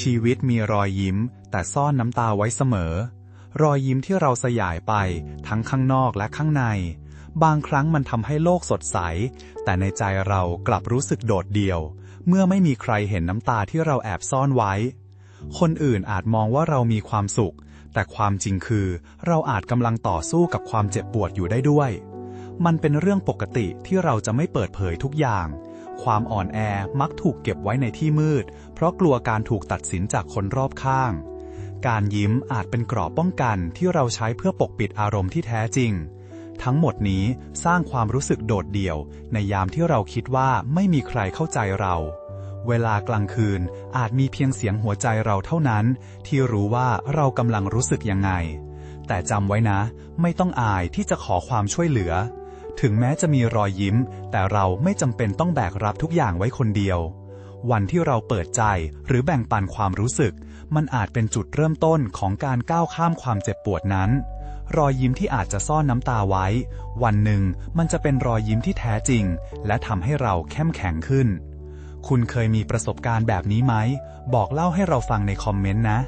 ชีวิตมีรอยยิ้ม แต่ซ่อนน้ำตาไว้เสมอ รอยยิ้มที่เราสยายไปทั้งข้างนอกและข้างใน บางครั้งมันทำให้โลกสดใส แต่ในใจเรากลับรู้สึกโดดเดี่ยว เมื่อไม่มีใครเห็นน้ำตาที่เราแอบซ่อนไว้ คนอื่นอาจมองว่าเรามีความสุข แต่ความจริงคือ เราอาจกำลังต่อสู้กับความเจ็บปวดอยู่ได้ด้วย มันเป็นเรื่องปกติที่เราจะไม่เปิดเผยทุกอย่าง ความอ่อนแอมักถูกเก็บไว้ในที่มืด เพราะกลัวการถูกตัดสินจากคนรอบข้าง การยิ้มอาจเป็นกรอบป้องกันที่เราใช้เพื่อปกปิดอารมณ์ที่แท้จริง ทั้งหมดนี้สร้างความรู้สึกโดดเดี่ยว ในยามที่เราคิดว่าไม่มีใครเข้าใจเรา เวลากลางคืนอาจมีเพียงเสียงหัวใจเราเท่านั้น ที่รู้ว่าเรากำลังรู้สึกยังไง แต่จำไว้นะ ไม่ต้องอายที่จะขอความช่วยเหลือ ถึงแม้จะมีรอยยิ้ม แต่เราไม่จำเป็นต้องแบกรับทุกอย่างไว้คนเดียว วันที่เราเปิดใจหรือแบ่งปันความรู้สึก มันอาจเป็นจุดเริ่มต้นของการก้าวข้ามความเจ็บปวดนั้น รอยยิ้มที่อาจจะซ่อนน้ำตาไว้ วันหนึ่งมันจะเป็นรอยยิ้มที่แท้จริง และทำให้เราเข้มแข็งขึ้น คุณเคยมีประสบการณ์แบบนี้ไหม บอกเล่าให้เราฟังในคอมเมนต์นะ